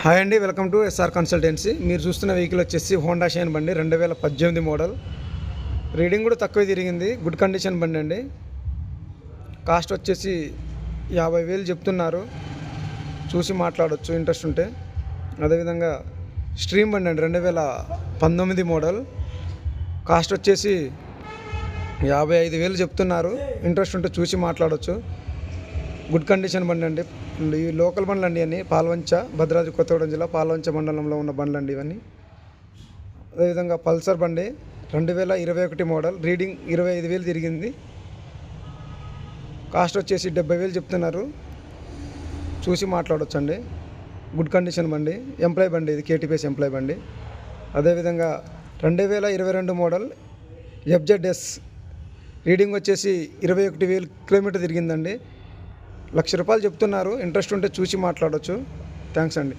Hi అండి welcome to SR consultancy. మీరు చూస్తున్న వెహికల్ వచ్చేసి హోండా షైన్ బండి రెండు వేల పద్దెనిమిది మోడల్. రీడింగ్ కూడా తక్కువ తిరిగింది. గుడ్ కండిషన్ బండి అండి. కాస్ట్ వచ్చేసి యాభై వేలు చెప్తున్నారు. చూసి మాట్లాడవచ్చు ఇంట్రెస్ట్ ఉంటే. అదేవిధంగా స్ట్రీమ్ బండి అండి రెండు వేల పంతొమ్మిది మోడల్. కాస్ట్ వచ్చేసి యాభై ఐదు వేలు చెప్తున్నారు. ఇంట్రెస్ట్ ఉంటే చూసి మాట్లాడవచ్చు గుడ్ కండిషన్ బండి అండి. ఈ లోకల్ బండ్లు అండి అన్నీ పాల్వంచ భద్రాద్రి కొత్తగూడెం జిల్లా పాల్వంచ మండలంలో ఉన్న బండ్లు అండి ఇవన్నీ. అదేవిధంగా పల్సర్ బండి రెండు వేల ఇరవై ఒకటి మోడల్. రీడింగ్ ఇరవై ఐదు వేలు తిరిగింది. కాస్ట్ వచ్చేసి డెబ్బై వేలు చెప్తున్నారు. చూసి మాట్లాడొచ్చండి. గుడ్ కండిషన్ బండి. ఎంప్లాయ్ బండి ఇది కేటీపీఎస్ ఎంప్లాయ్ బండి. అదేవిధంగా రెండు వేల ఇరవై రెండు మోడల్ ఎఫ్జెడ్ఎస్. రీడింగ్ వచ్చేసి ఇరవై ఒకటి వేలు కిలోమీటర్ తిరిగిందండి. లక్ష రూపాయలు చెప్తున్నారు. ఇంట్రెస్ట్ ఉంటే చూసి మాట్లాడవచ్చు థ్యాంక్స్ అండి.